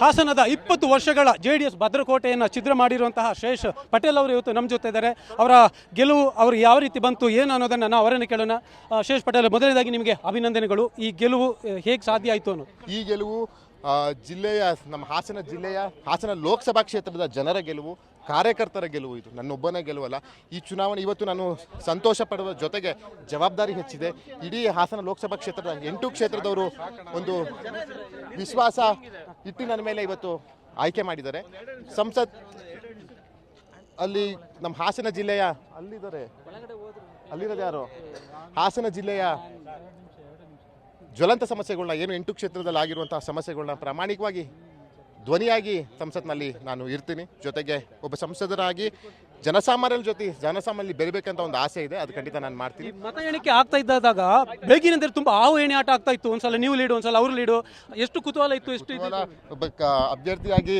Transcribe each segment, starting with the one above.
ಹಾಸನದ ಇಪ್ಪತ್ತು ವರ್ಷಗಳ ಜೆ ಡಿ ಎಸ್ ಭದ್ರಕೋಟೆಯನ್ನು ಛಿದ್ರ ಮಾಡಿರುವಂತಹ ಶೇಷ್ ಪಟೇಲ್ ಅವರು ಇವತ್ತು ನಮ್ಮ ಜೊತೆ ಇದ್ದಾರೆ. ಅವರ ಗೆಲುವು ಅವರು ಯಾವ ರೀತಿ ಬಂತು, ಏನು ಅನ್ನೋದನ್ನು ನಾವು ಅವರನ್ನು ಕೇಳೋಣ. ಶೇಷ್ ಪಟೇಲ್, ಮೊದಲನೇದಾಗಿ ನಿಮಗೆ ಅಭಿನಂದನೆಗಳು. ಈ ಗೆಲುವು ಹೇಗೆ ಸಾಧ್ಯ ಆಯಿತು ಅನ್ನೋದು. ಈ ಗೆಲುವು ಜಿಲ್ಲೆಯ, ನಮ್ಮ ಹಾಸನ ಜಿಲ್ಲೆಯ, ಹಾಸನ ಲೋಕಸಭಾ ಕ್ಷೇತ್ರದ ಜನರ ಗೆಲುವು ಕಾರ್ಯಕರ್ತರ ಗೆಲುವು ಇದು. ನನ್ನೊಬ್ಬನೇ ಗೆಲುವಲ್ಲ. ಈ ಚುನಾವಣೆ ಇವತ್ತು ನಾನು ಸಂತೋಷ ಪಡುವ ಜೊತೆಗೆ ಜವಾಬ್ದಾರಿ ಹೆಚ್ಚಿದೆ. ಇಡೀ ಹಾಸನ ಲೋಕಸಭಾ ಕ್ಷೇತ್ರದ ಎಂಟು ಕ್ಷೇತ್ರದವರು ಒಂದು ವಿಶ್ವಾಸ ಇಟ್ಟು ನನ್ನ ಮೇಲೆ ಇವತ್ತು ಆಯ್ಕೆ ಮಾಡಿದ್ದಾರೆ. ಸಂಸತ್ ಅಲ್ಲಿ ನಮ್ಮ ಹಾಸನ ಜಿಲ್ಲೆಯ ಅಲ್ಲಿದ್ದಾರೆ. ಅಲ್ಲಿರೋದು ಯಾರು? ಹಾಸನ ಜಿಲ್ಲೆಯ ಜ್ವಲಂತ ಸಮಸ್ಯೆಗಳನ್ನ ಏನು ಎಂಟು ಕ್ಷೇತ್ರದಲ್ಲಿ ಆಗಿರುವಂತಹ ಸಮಸ್ಯೆಗಳನ್ನ ಪ್ರಾಮಾಣಿಕವಾಗಿ ಧ್ವನಿಯಾಗಿ ಸಂಸತ್ನಲ್ಲಿ ನಾನು ಇರ್ತೀನಿ ಜೊತೆಗೆ ಒಬ್ಬ ಸಂಸದರಾಗಿ ಜನಸಾಮಾನ್ಯರ ಜೊತೆ ಜನಸಾಮಾನ್ಯ ಬೆರಿಬೇಕಂತ ಒಂದು ಆಸೆ ಇದೆ ಅದು ಖಂಡಿತ ನಾನು ಮಾಡ್ತೀನಿ ಮತ ಎಣಿಕೆ ಆಗ್ತಾ ಇದ್ದಾಗ ಬೇಗಿನಂದ್ರೆ ತುಂಬಾ ಆವು ಎಣೆ ಆಟ ಆಗ್ತಾ ಇತ್ತು ಒಂದ್ಸಲ ನೀವು ಲೀಡು ಒಂದ್ಸಲ ಅವ್ರು ಲೀಡು ಎಷ್ಟು ಕುತೂಹಲ ಇತ್ತು ಎಷ್ಟು ಒಬ್ಬ ಅಭ್ಯರ್ಥಿಯಾಗಿ.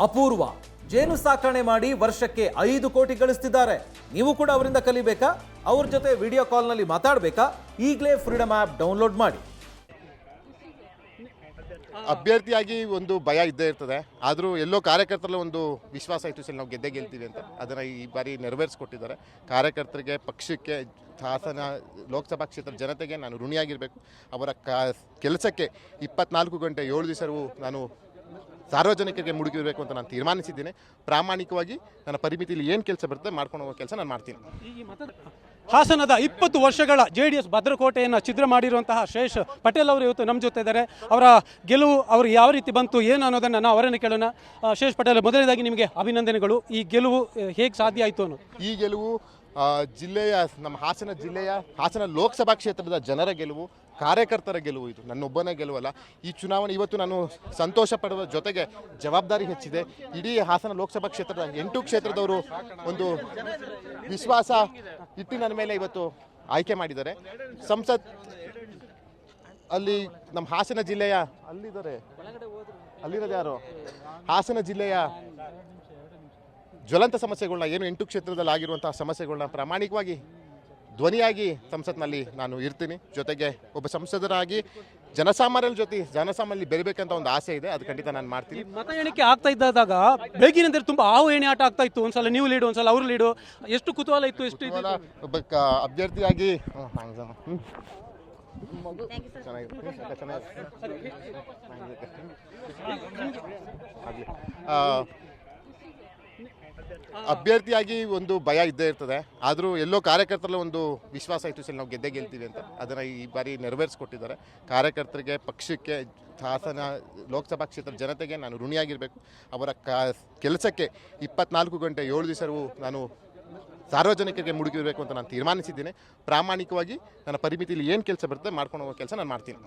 ಅಪೂರ್ವ ಜೇನು ಸಾಕಣೆ ಮಾಡಿ ವರ್ಷಕ್ಕೆ ಐದು ಕೋಟಿ ಗಳಿಸ್ತಿದ್ದಾರೆ. ನೀವು ಕೂಡ ಅವರಿಂದ ಕಲಿಬೇಕಾ? ಅವ್ರ ಜೊತೆ ವಿಡಿಯೋ ಕಾಲ್ನಲ್ಲಿ ಮಾತಾಡಬೇಕಾ? ಈಗಲೇ ಫ್ರೀಡಮ್ ಆ್ಯಪ್ ಡೌನ್ಲೋಡ್ ಮಾಡಿ. ಅಭ್ಯರ್ಥಿಯಾಗಿ ಒಂದು ಭಯ ಇದ್ದೇ ಇರ್ತದೆ. ಆದರೂ ಎಲ್ಲೋ ಕಾರ್ಯಕರ್ತರಲ್ಲಿ ಒಂದು ವಿಶ್ವಾಸ ಇತ್ತು ಸಲ ನಾವು ಗೆದ್ದೆ ಗೆಲ್ತೀವಿ ಅಂತ. ಅದನ್ನು ಈ ಬಾರಿ ನೆರವೇರಿಸ್ಕೊಟ್ಟಿದ್ದಾರೆ. ಕಾರ್ಯಕರ್ತರಿಗೆ, ಪಕ್ಷಕ್ಕೆ, ಹಾಸನ ಲೋಕಸಭಾ ಕ್ಷೇತ್ರದ ಜನತೆಗೆ ನಾನು ಋಣಿಯಾಗಿರಬೇಕು. ಅವರ ಕಾ, ಕೆಲಸಕ್ಕೆ ಇಪ್ಪತ್ನಾಲ್ಕು ಗಂಟೆ ಏಳು ದಿವಸವೂ ನಾನು ಸಾರ್ವಜನಿಕರಿಗೆ ಮುಡುಗಿರಬೇಕು ಅಂತ ನಾನು ತೀರ್ಮಾನಿಸಿದ್ದೀನಿ. ಪ್ರಾಮಾಣಿಕವಾಗಿ ನನ್ನ ಪರಿಮಿತಿಯಲ್ಲಿ ಏನು ಕೆಲಸ ಬರುತ್ತೆ ಮಾಡ್ಕೊಂಡು ಹೋಗೋ ಕೆಲಸ ನಾನು ಮಾಡ್ತೀನಿ. ಹಾಸನದ ಇಪ್ಪತ್ತು ವರ್ಷಗಳ ಜೆ ಡಿ ಎಸ್ ಭದ್ರಕೋಟೆಯನ್ನು ಛಿದ್ರ ಮಾಡಿರುವಂತಹ ಶೇಷ್ ಪಟೇಲ್ ಅವರು ಇವತ್ತು ನಮ್ಮ ಜೊತೆ ಇದ್ದಾರೆ. ಅವರ ಗೆಲುವು ಅವರು ಯಾವ ರೀತಿ ಬಂತು ಏನು ಅನ್ನೋದನ್ನು ನಾವು ಅವರನ್ನು ಕೇಳೋಣ. ಶೇಷ್ ಪಟೇಲ್ ಮೊದಲನೇದಾಗಿ ನಿಮಗೆ ಅಭಿನಂದನೆಗಳು. ಈ ಗೆಲುವು ಹೇಗೆ ಸಾಧ್ಯ ಆಯಿತು ಅನ್ನೋದು. ಈ ಗೆಲುವು ಜಿಲ್ಲೆಯ ನಮ್ಮ ಹಾಸನ ಜಿಲ್ಲೆಯ ಹಾಸನ ಲೋಕಸಭಾ ಕ್ಷೇತ್ರದ ಜನರ ಗೆಲುವು ಕಾರ್ಯಕರ್ತರ ಗೆಲುವು ಇದು. ನನ್ನೊಬ್ಬನೇ ಗೆಲುವಲ್ಲ. ಈ ಚುನಾವಣೆ ಇವತ್ತು ನಾನು ಸಂತೋಷ ಪಡುವ ಜೊತೆಗೆ ಜವಾಬ್ದಾರಿ ಹೆಚ್ಚಿದೆ. ಇಡೀ ಹಾಸನ ಲೋಕಸಭಾ ಕ್ಷೇತ್ರದ ಎಂಟು ಕ್ಷೇತ್ರದವರು ಒಂದು ವಿಶ್ವಾಸ ಇಟ್ಟು ನನ್ನ ಮೇಲೆ ಇವತ್ತು ಆಯ್ಕೆ ಮಾಡಿದ್ದಾರೆ. ಸಂಸತ್ ಅಲ್ಲಿ ನಮ್ಮ ಹಾಸನ ಜಿಲ್ಲೆಯ ಅಲ್ಲಿದ್ದಾರೆ. ಅಲ್ಲಿರೋದು ಯಾರು? ಹಾಸನ ಜಿಲ್ಲೆಯ ಜ್ವಲಂತ ಸಮಸ್ಯೆಗಳನ್ನ ಏನು ಎಂಟು ಕ್ಷೇತ್ರದಲ್ಲಿ ಆಗಿರುವಂತಹ ಸಮಸ್ಯೆಗಳನ್ನ ಪ್ರಾಮಾಣಿಕವಾಗಿ ಧ್ವನಿಯಾಗಿ ಸಂಸತ್ನಲ್ಲಿ ನಾನು ಇರ್ತೀನಿ. ಜೊತೆಗೆ ಒಬ್ಬ ಸಂಸದರಾಗಿ ಜನಸಾಮಾನ್ಯರ ಜೊತೆ ಜನಸಾಮಾನ್ಯ ಬೆರಿಬೇಕಂತ ಒಂದು ಆಸೆ ಇದೆ. ಅದು ಖಂಡಿತ ನಾನು ಮಾಡ್ತೀನಿ. ಮತ ಎಣಿಕೆ ಆಗ್ತಾ ಇದ್ದಾಗ ಬೇಗಿನಂದ್ರೆ ತುಂಬಾ ಹಾವು ಎಣೆ ಆಟ ಆಗ್ತಾ ಇತ್ತು. ಒಂದ್ಸಲ ನೀವು ಲೀಡು ಒಂದ್ಸಲ ಅವ್ರು ಲೀಡು. ಎಷ್ಟು ಕುತೂಹಲ ಇತ್ತು ಎಷ್ಟು ಒಬ್ಬ ಅಭ್ಯರ್ಥಿಯಾಗಿ. ಚೆನ್ನಾಗಿದೆ. ಅಭ್ಯರ್ಥಿಯಾಗಿ ಒಂದು ಭಯ ಇದ್ದೇ ಇರ್ತದೆ. ಆದರೂ ಎಲ್ಲೋ ಕಾರ್ಯಕರ್ತರಲ್ಲಿ ಒಂದು ವಿಶ್ವಾಸ ಇತ್ತು ಸಲ ನಾವು ಗೆದ್ದೇ ಗೆಲ್ತೀವಿ ಅಂತ. ಅದನ್ನು ಈ ಬಾರಿ ನೆರವೇರಿಸ್ಕೊಟ್ಟಿದ್ದಾರೆ. ಕಾರ್ಯಕರ್ತರಿಗೆ, ಪಕ್ಷಕ್ಕೆ ಶಾಸನ ಲೋಕಸಭಾ ಕ್ಷೇತ್ರದ ಜನತೆಗೆ ನಾನು ಋಣಿಯಾಗಿರಬೇಕು. ಅವರ ಕಾ, ಕೆಲಸಕ್ಕೆ ಇಪ್ಪತ್ನಾಲ್ಕು ಗಂಟೆ ಏಳು ದಿವಸವೂ ನಾನು ಸಾರ್ವಜನಿಕರಿಗೆ ಮುಡುಗಿರಬೇಕು ಅಂತ ನಾನು ತೀರ್ಮಾನಿಸಿದ್ದೀನಿ. ಪ್ರಾಮಾಣಿಕವಾಗಿ ನನ್ನ ಪರಿಮಿತಿಯಲ್ಲಿ ಏನು ಕೆಲಸ ಬರುತ್ತೆ ಮಾಡ್ಕೊಂಡು ಹೋಗೋ ಕೆಲಸ ನಾನು ಮಾಡ್ತೀನಿ.